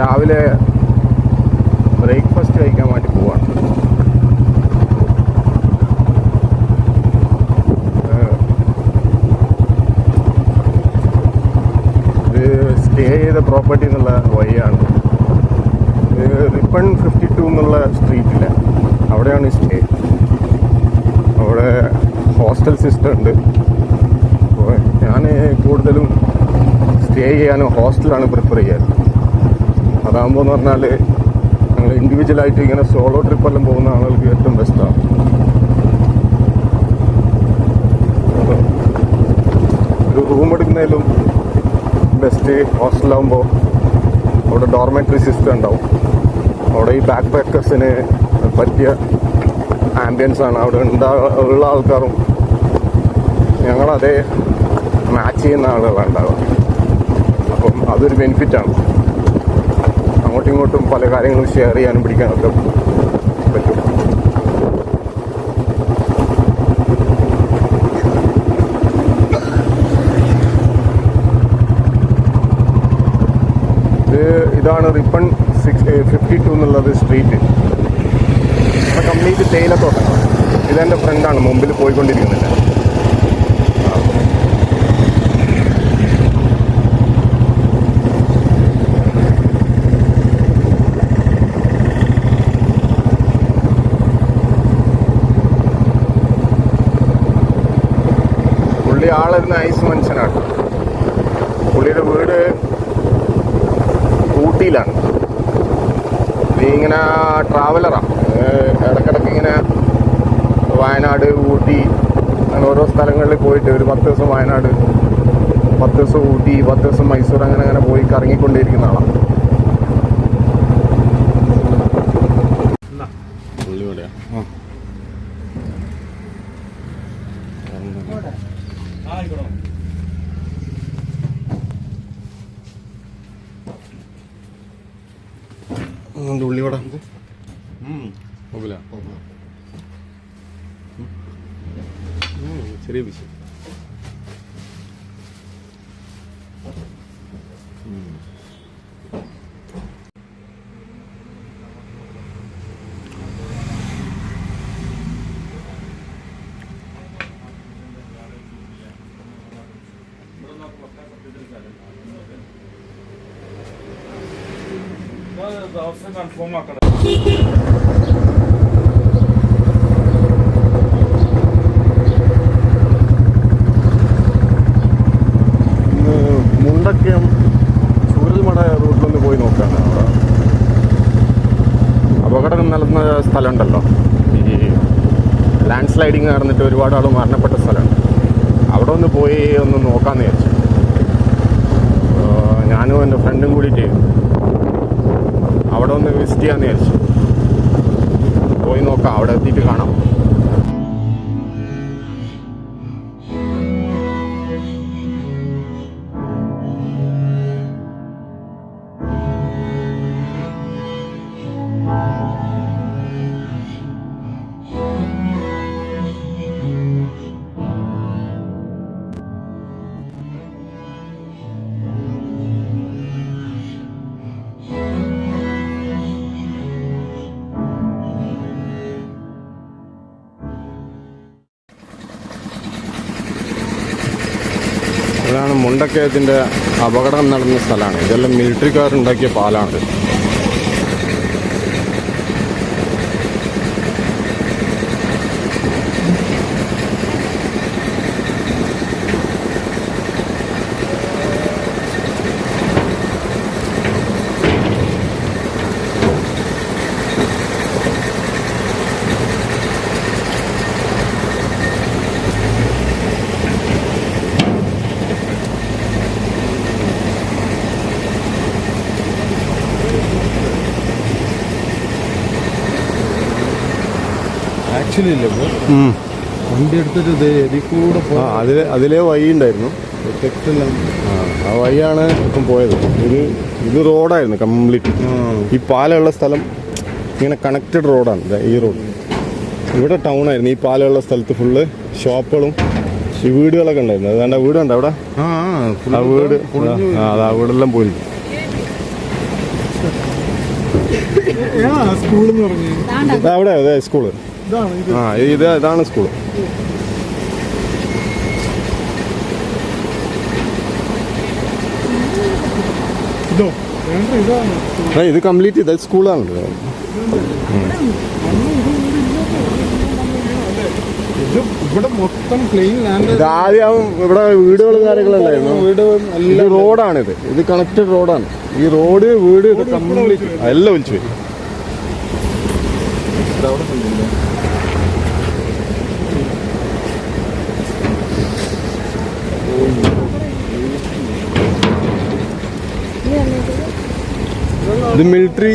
രാവിലെ ബ്രേക്ക്ഫാസ്റ്റ് കഴിക്കാൻ വേണ്ടി പോവാണ്. ഇത് സ്റ്റേ ചെയ്ത പ്രോപ്പർട്ടി എന്നുള്ള വഴിയാണ്. റിപ്പൺ ഫിഫ്റ്റി ടു എന്നുള്ള സ്ട്രീറ്റില്ല അവിടെയാണ് സ്റ്റേ അവിടെ ഹോസ്റ്റൽ സിസ്റ്റം ഉണ്ട്. ഞാൻ കൂടുതലും സ്റ്റേ ചെയ്യാനും ഹോസ്റ്റലാണ് പ്രിഫർ ചെയ്യാറ്. അതാകുമ്പോൾ എന്ന് പറഞ്ഞാൽ ഞങ്ങൾ ഇൻഡിവിജ്വലായിട്ട് ഇങ്ങനെ സോളോ ട്രിപ്പെല്ലാം പോകുന്ന ആളുകൾക്ക് ഏറ്റവും ബെസ്റ്റാണ് ഒരു റൂം എടുക്കുന്നതിലും ബെസ്റ്റ് ഹോസ്റ്റലാകുമ്പോൾ അവിടെ ഡോർമെറ്ററി സിസ്റ്റം ഉണ്ടാവും. അവിടെ ഈ ബാക്ക് പാക്കേഴ്സിന് പറ്റിയ ആംബിയൻസ് ആണ്. അവിടെ ഉണ്ടാ ഉള്ള ആൾക്കാരും ഞങ്ങളതേ മാച്ച് ചെയ്യുന്ന ആളുകളാണ് ഉണ്ടാവുക. അപ്പം അതൊരു ബെനിഫിറ്റാണ് അങ്ങോട്ടും ഇങ്ങോട്ടും പല കാര്യങ്ങളും ഷെയർ ചെയ്യാനും പിടിക്കാനൊക്കെ പറ്റും. ഇത് ഇതാണ് റിപ്പൺ സിക്സ് ഫിഫ്റ്റി ടു എന്നുള്ളത് സ്ട്രീറ്റ് കംപ്ലീറ്റ് തേയിലത്തോട്ടം ഇതെന്റെ ഫ്രണ്ടാണ് മുമ്പിൽ പോയിക്കൊണ്ടിരിക്കുന്നില്ല. ആളൊരു നൈസ് മനുഷ്യനാണ്. പുള്ളിയുടെ വീട് ഊട്ടിയിലാണ്. നീ ഇങ്ങനെ ട്രാവലറാണ് ഇടക്കിടക്ക് ഇങ്ങനെ വയനാട് ഊട്ടി അങ്ങനെ ഓരോ സ്ഥലങ്ങളിൽ പോയിട്ട് ഒരു പത്ത് ദിവസം വയനാട് പത്ത് ദിവസം ഊട്ടി പത്ത് ദിവസം മൈസൂർ അങ്ങനെ അങ്ങനെ പോയി കറങ്ങിക്കൊണ്ടേയിരിക്കുന്ന ആളാണ് ഉള്ളിവട മൊബൈലാ ചെറിയ പീസ് ദിവസം കൺഫേം ആക്കണം പോയി അവിടെ. സ്ഥലമുണ്ടല്ലോ. ഈ ലാൻഡ് സ്ലൈഡിങ് നടന്നിട്ട് ഒരുപാട് ആൾ മരണപ്പെട്ട സ്ഥലമാണ് അവിടെ ഒന്ന് പോയി ഒന്ന് നോക്കാമെന്ന് വിചാരിച്ചു. ഞാനും എന്റെ ഫ്രണ്ടും കൂടിയിട്ട് അവിടെ ഒന്ന് വിസിറ്റ് ചെയ്യാമെന്ന് വിചാരിച്ചു. പോയി നോക്കാം അവിടെ എത്തിയിട്ട് കാണാം. ഇതാണ് ഇതിന്റെ അപകടം നടന്ന സ്ഥലമാണ്. ഇതെല്ലാം മിലിറ്ററിക്കാർ ഉണ്ടാക്കിയ പാലാണ്. വണ്ടി എടുത്തിട്ട് ഇത് ഇതിൽ കൂടെ ആ അതിലെ അതിലേ വഴി ഉണ്ടായിരുന്നു ആ വഴിയാണ് ഇപ്പം പോയത് ഇത് ഇത് റോഡായിരുന്നു കംപ്ലീറ്റ് ഈ പാലമുള്ള സ്ഥലം ഇങ്ങനെ കണക്റ്റഡ് റോഡാണ് ഈ റോഡ് ഇവിടെ ടൗൺ ആയിരുന്നു ഈ പാലമുള്ള സ്ഥലത്ത് ഫുള്ള് ഷോപ്പുകളും ഈ വീടുകളൊക്കെ ഉണ്ടായിരുന്നു അതുകൊണ്ട് ആ വീടുണ്ട് അവിടെ ആ വീട് അത് ആ വീടെല്ലാം പോയി അവിടെ അതെ സ്കൂൾ ആ ഇത് ഇതാണ് സ്കൂൾ ഇതോ കംപ്ലീറ്റ് ചെയ്ത സ്കൂളാണല്ലോ ഇത് ഇവിടെ മൊത്തം പ്ലെയിൻ ലാൻഡ് ആദ്യം ഇവിടെ വീടുകൾ കാര്യങ്ങളല്ലായിരുന്നു. വീട് ഇത് റോഡാണിത് ഇത് കണക്റ്റഡ് റോഡാണ് ഈ റോഡ് വീട് ഇത് കംപ്ലീറ്റ് എല്ലാം ഒലിച്ചു പോയി. ഇത് മിലിറ്ററി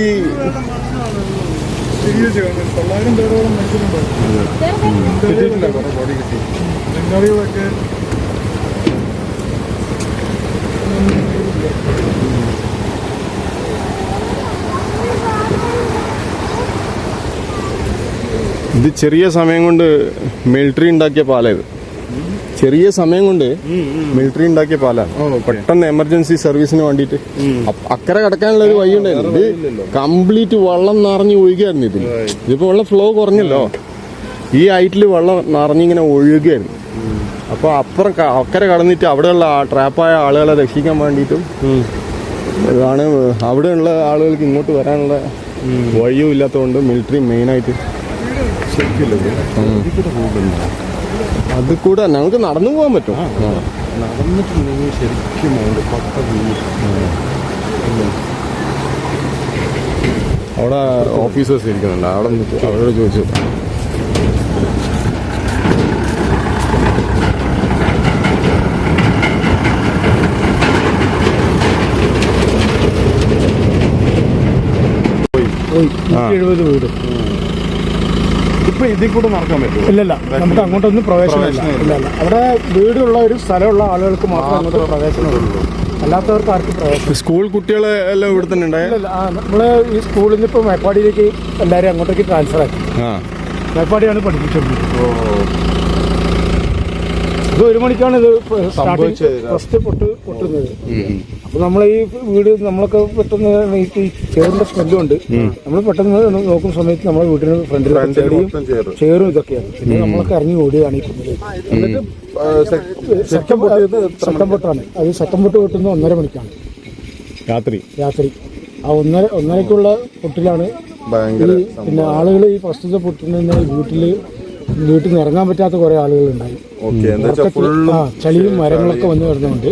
ഇത് ചെറിയ സമയം കൊണ്ട് മിലിറ്ററി ഉണ്ടാക്കിയ പാലാണ് ഇത്. ചെറിയ സമയം കൊണ്ട് മിലിറ്ററി ഉണ്ടാക്കിയ പാലാണ്. പെട്ടെന്ന് എമർജൻസി സർവീസിന് വേണ്ടിയിട്ട്. അപ്പ- അക്കരെ കടക്കാനുള്ള ഒരു വഴി ഉണ്ടായിരുന്നു ഇത് കംപ്ലീറ്റ് വെള്ളം നിറഞ്ഞു ഒഴുകായിരുന്നു ഇതിൽ ഇതിപ്പോ വെള്ളം ഫ്ലോ കുറഞ്ഞല്ലോ. ഈ ഹൈറ്റിൽ വെള്ളം നിറഞ്ഞിങ്ങനെ ഒഴുകായിരുന്നു. അപ്പോൾ അപ്പുറം അക്കരെ കടന്നിട്ട് അവിടെയുള്ള ട്രാപ്പായ ആളുകളെ രക്ഷിക്കാൻ വേണ്ടിയിട്ടും ഇതാണ് അവിടെയുള്ള ആളുകൾക്ക് ഇങ്ങോട്ട് വരാനുള്ള വഴിയും ഇല്ലാത്തതുകൊണ്ട് മിലിറ്ററി മെയിനായിട്ട് അത് കൂടെ ഞങ്ങൾക്ക് നടന്നു പോകാൻ പറ്റും. നടന്നിട്ടുണ്ടെങ്കിൽ ശരിക്കും പത്ത അവിടെ ഓഫീസേഴ്സ് ഇരിക്കുന്നുണ്ട്. അവിടെ അവരോട് ചോദിച്ചു. എഴുപത് വീട്. ഇപ്പൊ ഇതിൽ കൂടെ നടക്കാൻ പറ്റും ഇല്ലല്ല നമുക്ക് അങ്ങോട്ടൊന്നും പ്രവേശനമില്ല. പ്രവേശനമില്ല. ഇല്ല ഇല്ല അവിടെ വീടുള്ള ഒരു സ്ഥലമുള്ള ആളുകൾക്ക് മാത്രമേ അങ്ങോട്ട് പ്രവേശനമുള്ളൂ. അല്ലാത്തവർക്ക് ആർക്കും പ്രവേശനം സ്കൂൾ കുട്ടികളെ എല്ലാം ഇവിടെ തന്നെ നമ്മൾ ഈ സ്കൂളിൽ നിന്ന് ഇപ്പൊ മേപ്പാടിയിലേക്ക് എല്ലാവരും അങ്ങോട്ടേക്ക് ട്രാൻസ്ഫർ ആക്കി. മേപ്പാടിയാണ് പഠിപ്പിച്ചുകൊണ്ടിരിക്കുന്നത് ഇത് ഒരു മണിക്കാണ് ഇത് സംഭവിച്ചത്. ഫസ്റ്റ് പൊട്ട് പൊട്ടുന്നത്. അപ്പൊ നമ്മൾ ഈ വീട് നമ്മളൊക്കെ പെട്ടെന്ന് ഈ ചേറിന്റെ സ്മെല്ലും ഉണ്ട്. നമ്മൾ പെട്ടെന്ന് നോക്കുന്ന സമയത്ത് നമ്മളെ വീടിന് ഫ്രണ്ടിൽ ചെടിയും ചേറ്. ഇതൊക്കെയാണ്. പിന്നെ നമ്മളൊക്കെ ഇറങ്ങി ഓടുകയാണ് ഈ കുന്നിലേക്ക് സെക്കൻഡ് പൊട്ടാണ്. അത് സെക്കം പൊട്ട് പൊട്ടുന്നത് ഒന്നര മണിക്കാണ്. രാത്രി? രാത്രി. ആ ഒന്നര ഒന്നരക്കുള്ള പൊട്ടിലാണ് പിന്നെ ആളുകൾ ഈ പ്രസ്തുത പൊട്ടുന്ന വീട്ടിൽ വീട്ടിൽ നിന്ന് ഇറങ്ങാൻ പറ്റാത്ത കുറെ ആളുകളുണ്ടായി. ആ ചളിയും മരങ്ങളൊക്കെ വന്നു വരുന്നുണ്ട്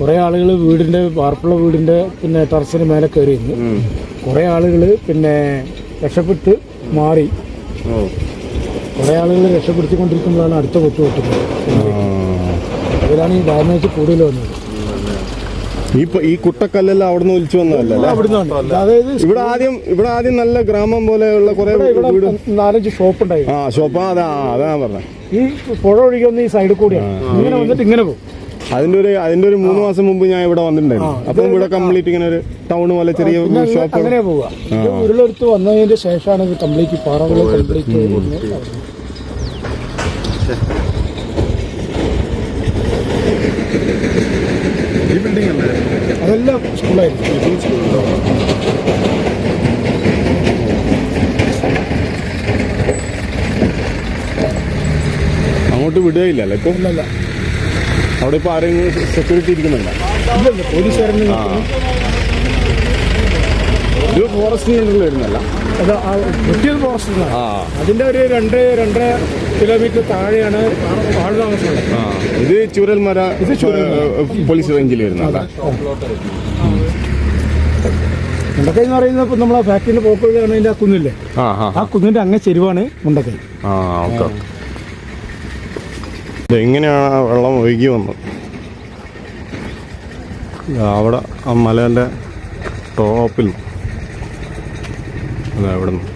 കുറെ ആളുകൾ വീടിന്റെ വാർപ്പുള്ള വീടിന്റെ പിന്നെ ടെറസിന് മേലെ കയറിയിരുന്നു. കുറെ ആളുകൾ പിന്നെ രക്ഷപ്പെട്ട് മാറി. കുറെ ആളുകൾ രക്ഷപ്പെടുത്തിക്കൊണ്ടിരിക്കുമ്പോഴാണ് അടുത്ത കൊച്ചു പൊട്ടുന്നത് അതിലാണ് ഈ ഡാമേജ് കൂടുതൽ വന്നത്. ഈ ഈ കുട്ടക്കല്ലെല്ലാം അവിടെ നിന്ന് ഒലിച്ചു വന്നതല്ലേ? അതായത് ഇവിടെ ആദ്യം ഇവിടെ ആദ്യം നല്ല ഗ്രാമം പോലെയുള്ള കുറെ നാലഞ്ച് ഷോപ്പ് ഉണ്ടായി ആ ഷോപ്പ്. അതാ അതാ പറഞ്ഞത് ഈ പുഴ ഒഴുകുന്ന ഈ സൈഡിൽ കൂടിയാണ് ഇങ്ങനെ വന്നിട്ട് ഇങ്ങനെ പോകും. അതിന്റെ ഒരു അതിന്റെ ഒരു മൂന്ന് മാസം മുമ്പ് ഞാൻ ഇവിടെ വന്നിട്ടുണ്ടായിരുന്നു. അപ്പം ഇവിടെ കംപ്ലീറ്റ് ഇങ്ങനെ ഒരു ടൗൺ പോലെ ചെറിയ ഷോപ്പ് അങ്ങനെ പോവുക ഉരുളെടുത്ത് വന്നതിന്റെ ശേഷമാണ് കംപ്ലീറ്റ് പാറകളും കംപ്ലീറ്റ് ഈ ബിൽഡിംഗ് അല്ലേ അതെല്ലാം സ്കൂളായിരുന്നു അങ്ങോട്ട് വിടുകയില്ലല്ലോ ഇപ്പൊ? അല്ലല്ല അവിടെ ഇപ്പൊ ആരെങ്കിലും സെക്യൂരിറ്റി ഇരിക്കുന്നുണ്ടോ പോലീസുകാരന് ഇത് ഫോറസ്റ്റിനുള്ളിൽ വരുന്നല്ല കിട്ടിയത് ഫോറസ്റ്റിലാണ് ആ. അതിന്റെ ഒരു രണ്ട് രണ്ട് കിലോമീറ്റർ താഴെയാണ് ആൾ താമസമുള്ളത് ആ ഇത് ചൂരൽമര ഇത്. പോലീസ് റേഞ്ചിൽ വരുന്നത്. മുണ്ടക്കൈ എന്ന് പറയുന്നത് ഇപ്പം നമ്മളെ ഫാക്ടറിയിൽ പോക്കുകളാണ് അതിന്റെ ആ കുന്നില്ലേ? ആ കുന്നിന്റെ അങ്ങനെ ചെരുവാണ് മുണ്ടക്കൈ. എങ്ങനെയാണ് ആ വെള്ളം ഒഴുകി വന്നത്? അവിടെ ആ മലേന്റെ ടോപ്പിൽ അതാ ഇവിടെ നിന്ന്